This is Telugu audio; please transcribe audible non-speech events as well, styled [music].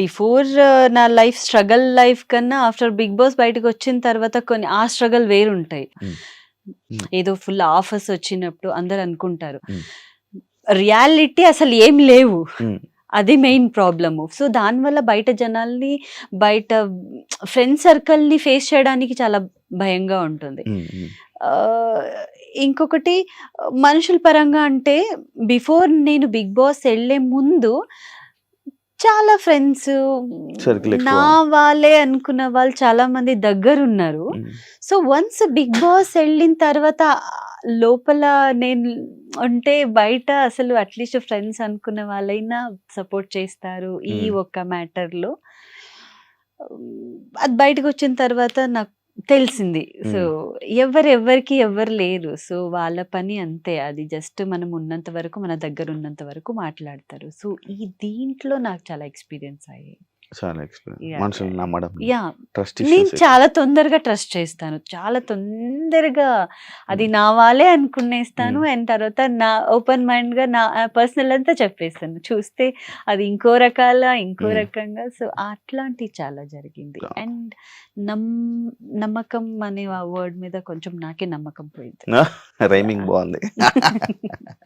బిఫోర్ నా లైఫ్ స్ట్రగల్ లైఫ్ కన్నా ఆఫ్టర్ బిగ్ బాస్ బయటకు వచ్చిన తర్వాత కొన్ని ఆ స్ట్రగల్ వేరుంటాయి. ఏదో ఫుల్ ఆఫర్స్ వచ్చినప్పుడు అందరు అనుకుంటారు. రియాలిటీ అసలు ఏం లేవు. అది మెయిన్ ప్రాబ్లము సో దానివల్ల బయట జనాల్ని బయట ఫ్రెండ్ సర్కిల్ని ఫేస్ చేయడానికి చాలా భయంగా ఉంటుంది. ఇంకొకటి మనుషుల పరంగా అంటే బిఫోర్ నేను బిగ్ బాస్ వెళ్ళే ముందు చాలా ఫ్రెండ్స్. నా వాళ్ళే అనుకున్న వాళ్ళు చాలా మంది దగ్గర ఉన్నారు. సో వన్స్ బిగ్ బాస్ వెళ్ళిన తర్వాత లోపల నేను అంటే బయట అసలు అట్లీస్ట్ ఫ్రెండ్స్ అనుకున్న వాళ్ళైనా సపోర్ట్ చేస్తారు ఈ. ఒక్క మ్యాటర్లో అది బయటకు వచ్చిన తర్వాత నాకు తెలిసింది. సో ఎవరు ఎవరికి ఎవరు లేరు. సో వాళ్ళ పని అంతే. అది జస్ట్ మనం ఉన్నంత వరకు మన దగ్గర ఉన్నంత వరకు మాట్లాడతారు. సో ఈ దీంట్లో నాకు చాలా ఎక్స్పీరియన్స్ అయ్యాయి. చాలా మనుషులు. నమ్మడం యా నేను చాలా తొందరగా ట్రస్ట్ చేస్తాను. చాలా తొందరగా అది నా వాళ్ళే అనుకునేస్తాను Mm. అండ్ తర్వాత నా ఓపెన్ మైండ్గా నా పర్సనల్ అంతా చెప్పేస్తాను. చూస్తే అది ఇంకో రకాల ఇంకో Mm. రకంగా. సో అట్లాంటి చాలా జరిగింది. అండ్ నమ్ నమ్మకం అనే ఆ వర్డ్ మీద కొంచెం నాకే నమ్మకం పోయింది. [laughs] రైమింగ్ బాగుంది. [laughs]